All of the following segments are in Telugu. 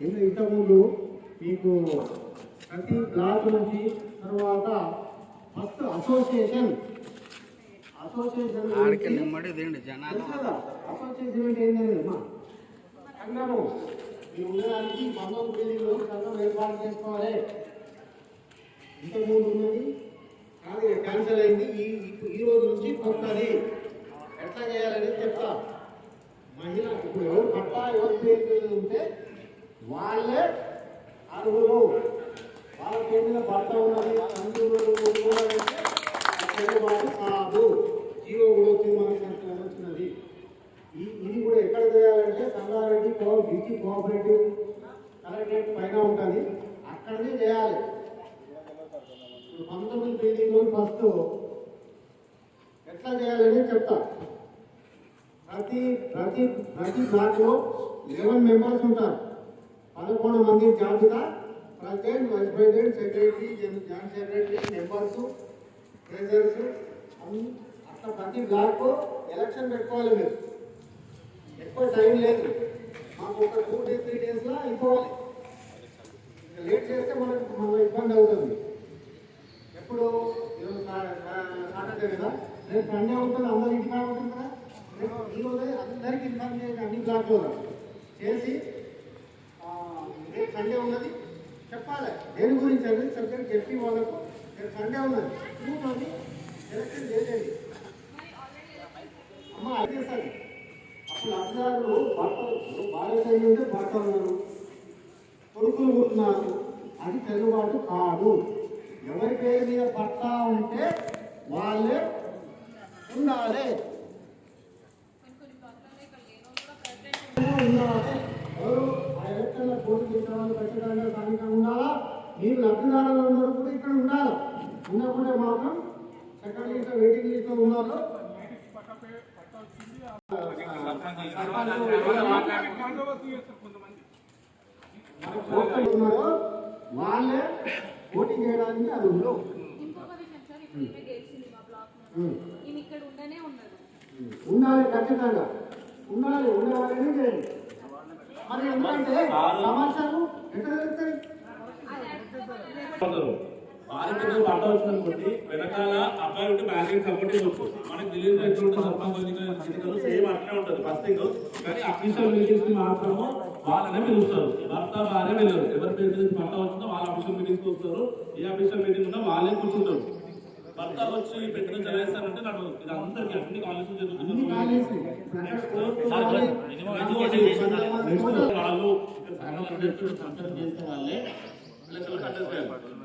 ఇంతకుముందు మీకు ప్రతి బ్లాక్ నుంచి తర్వాత ఫస్ట్ అసోసియేషన్ అసోసియేషన్ అసోసియేషన్ అంటే ఏంటంటే సంఘము. ఈ ఉండడానికి మందం బిల్డింగ్లో సంఘం ఏర్పాటు చేసుకోవాలి. ఇంతకుముందు ఉన్నది. కానీ క్యాన్సిల్ అయింది. ఈ ఈ రోజు నుంచి కొత్తది. ఎట్లా చేయాలని చెప్తా. మహిళ ఇప్పుడు ఎవరు పట్టా ఎవరు పేరు ఉంటే వాళ్ళే అర్హులు. వాళ్ళ పేరు భర్త ఉన్నది అందులో చెల్లుబాటు కాదు. జీవో కూడా వచ్చింది మనకి వచ్చినది ఇది కూడా ఎక్కడ చేయాలంటే Sangareddy co BC cooperative collectorate పైన ఉంటుంది. అక్కడనే చేయాలి. ఇప్పుడు పంతొమ్మిది బిల్డింగ్లు ఫస్ట్ ఎట్లా చేయాలని చెప్తా. ప్రతి ప్రతి ప్రతి బ్లాక్లో లెవెన్ మెంబర్స్ ఉంటారు. పదకొండు మంది జాబితా president vice president secretary joint secretary members treasurers అట్లా ప్రతి బ్లాక్ ఎలక్షన్ పెట్టుకోవాలి మీరు. ఎక్కువ టైం లేదు. మాకు ఒక టూ డేస్ త్రీ డేస్లో అయిపోవాలి. ఇంకా లేట్ చేస్తే మనకు మన ఇబ్బంది అవుతుంది. ఎప్పుడు సాటర్డే కదా? రేపు సండే ఉంటుంది అందరికి ఇంటికాడ ఉంటుంది కదా? రేపు ఈ అందరికీ ఇన్ఫార్మ్ చేయండి అన్ని బ్లాక్లో చేసి సండే ఉన్నది. చెప్పాలి. దేని గురించి అనేది సరిగ్గా చెప్పి వాళ్ళకు రేపు సండే ఉన్నది. కూర్చొని ఎలక్షన్ చేయలేదు. అమ్మ అది చేస్తారు అప్పుడు అధికారులు భర్తలు భారతీయ నుండి భర్త ఉన్నారు. కొడుకులు ఉంటున్నారు అది చెల్లుబాటు కాదు. ఎవరి పేరు మీద భర్త ఉంటే వాళ్ళే ఉండాలి ఎవరు ఆ ఎలక్షన్లో పోటీ చేసే వాళ్ళు ఖచ్చితంగా స్థానికంగా ఉండాలా? మీరు లబ్ధిదారులు అందరూ కూడా ఇక్కడ ఉండాలి. ఉన్నప్పుడే మాత్రం సెకండ్ లిస్ట్ వెయిటింగ్ లిస్ట్ ఉన్నారు. వాళ్ళే పోటీ చేయడానికి అది ఉండవు ఉండాలి ఖచ్చితంగా. ఉండాలి ఉండవాలని చేయండి. మరి ఎందుకంటే సమాచారం ఎక్కడ తెలుస్తాయి అందరూ పంట వచ్చిందనుకోండి వెనకాల అబ్బాయి ఉంటే బ్యాకింగ్ సపోర్ట్ ఉంటుంది మనకి తెలియదు ఎట్లా ఉంటుంది సర్పంచ్ ఎన్నికలు సేమ్ అట్లే ఉంటుంది ఫస్ట్ థింగ్ కానీ అఫీషియల్ మీటింగ్స్కి మాత్రము వాళ్ళనే పిలుస్తారు. భర్త భార్య వెళ్ళరు. ఎవరి పేరు మీద పంట వచ్చిందో వాళ్ళ అఫీషియల్ మీటింగ్స్ వస్తారు. ఏ అఫీషియల్ మీటింగ్ ఉన్నా వాళ్ళే కూర్చుంటారు. భర్త వచ్చి పెట్టిన చదివేస్తారంటే నాకు ఇది అందరికి అన్ని కాలేజీలు జరుగుతుంది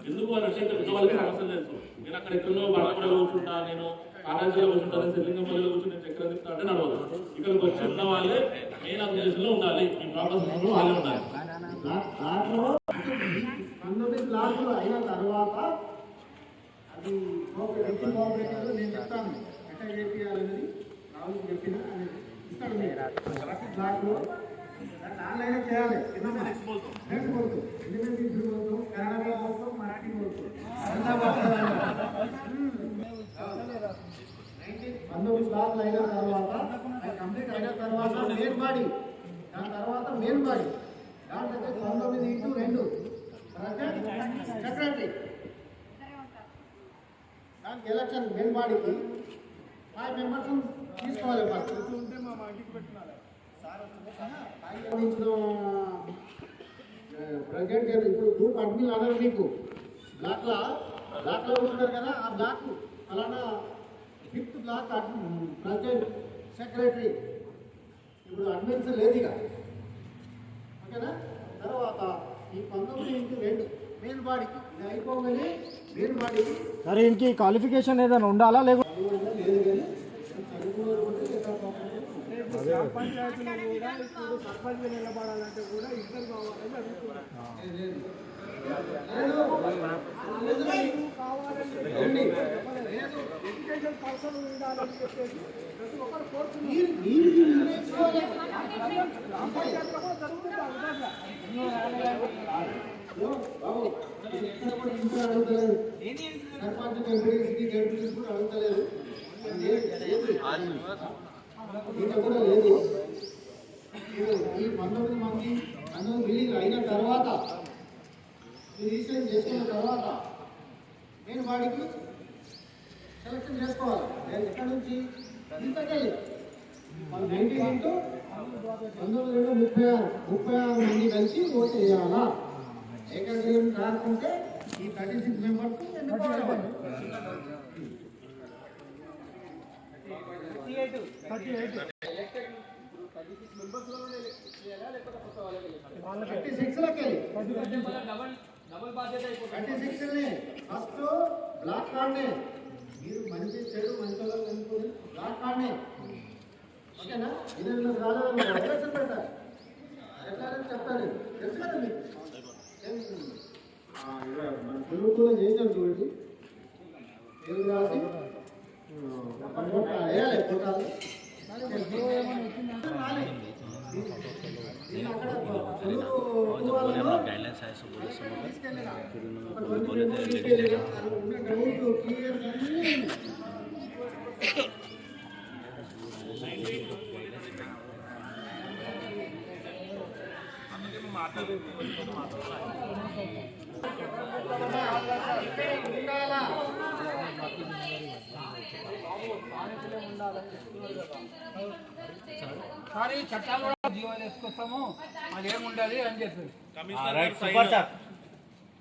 ఎందుకు వాళ్ళకి సమస్యలు తెలుసు నేను అక్కడ ఎక్కడో బడపడ కూర్చుంటా నేను కాలేజీలో కూర్చుంటాను సెల్లింగంపల్లిలో కూర్చుని నేను చక్రం తిప్పుతా అంటే నడవదు. ఇక్కడికి వచ్చి ఉన్న వాళ్ళే మెయిన్ అధ్యక్షుల్లో ఉండాలి. ఈ ప్రాబ్లమ్స్ వాళ్ళే ఉండాలి. దాంట్లో పంతొమ్మిది క్లాసులు అయిన తర్వాత అది కోఆపరేటివ్ కోఆపరేటివ్ నేను చెప్తాను. ఎట్లా చేయాలనేది రాహుల్ చెప్పిన అని ఇస్తాడు మీరు ప్రతి క్లాసులో ఆన్లైన్ చేయాలి. రెండు బోల్తు ఎందుకంటే ఇప్పుడు బోల్తు కన్నడ బోల్తు మరాఠీ బోల్తు పంతొమ్మిది బ్లాక్లు అయిన తర్వాత అది కంప్లీట్ అయిన తర్వాత మెయిన్ బాడీ దాని తర్వాత మెయిన్ బాడీ దాంట్లో పంతొమ్మిది ఇంటూ రెండు. సెక్రటరీ దానికి ఎలక్షన్ మెయిన్ బాడీకి ఫైవ్ మెంబర్స్ తీసుకోవాలి ఫస్ట్ ఉంటే మా ఇంటికి పెట్టినారు ప్రెసిడెంట్ గారు ఇప్పుడు గ్రూప్ అడ్మిన్ అన్నారు మీకు బ్లాక్లో బ్లాక్లో ఉంటున్నారు కదా ఆ బ్లాక్ అలానా ఫిఫ్త్ బ్లాక్ ప్రెసిడెంట్ సెక్రటరీ ఇప్పుడు అడ్మిన్స్ లేదు ఇక. ఓకేనా? తర్వాత ఈ పంతొమ్మిది ఇంటూ రెండు మెయిన్ బాడీకి ఇది అయిపోగానే సరే ఇంక క్వాలిఫికేషన్ ఏదైనా ఉండాలా? లేకుండా ఎడ్యుకేషన్ పర్సన్ ఉండాలని చెప్పేసి ప్రతి ఒక్కరు మీరు నేను నిర్ణయించుకోవాలి. కూడా ఇది కూడా ఇంట్లో అడుగుతలేదు సర్పంచ్ కూడా లేదు. కూడా లేదు ఈ పంతొమ్మిది మంది పంతొమ్మిది బిల్డింగ్ అయిన రిజిస్ట్రేషన్ చేసుకున్న తర్వాత నేను వాడికి సెలెక్షన్ చేసుకోవాలి నేను ఎక్కడి నుంచి ఇంతకెళ్ళి మన ఇంటూ పంతొమ్మిది రెండు ముప్పై ఆరు ముప్పై ఆరు మంది కలిసి ఓటు వేయాలా ఏకగ్రీవం రాకుంటే ఈ థర్టీ సిక్స్ మెంబర్స్ ఎన్నుకోవాలి thirty six thirty six first block కార్డ్నే మీరు మంచి చెడు మంచి బ్లాక్ కార్డ్నే ఓకేనా? ఇది రాలేదు పెడతారు ఎట్లా చెప్తాను తెలుసు కదా మీకు? మన తెలుగులో చేసాం చూడండి తెలుగు రాసి ఆ, ఫోటో వేయాలి ఫోటోలు రాలే. ఉండాలా సారీ చట్టాలు కూడా జీవాలు వేసుకొస్తాము. అది ఏముండదు అని చెప్పి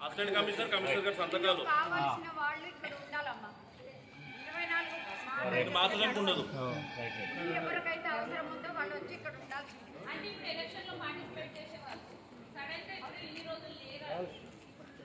అసిస్టెంట్ కమిషనర్ కమిషనర్ గారు సంతకాలు. మాత్రం ఉండదు. ఎవరికైతే అవసరం ఉందో వాళ్ళు వచ్చి ఇక్కడ ఉండాల్సింది. అంటే ఇప్పుడు ఎలక్షన్లో పార్టిసిపేట్ చేసే వాళ్ళు సడన్గా ఇప్పుడు ఈ రోజులు లేరు?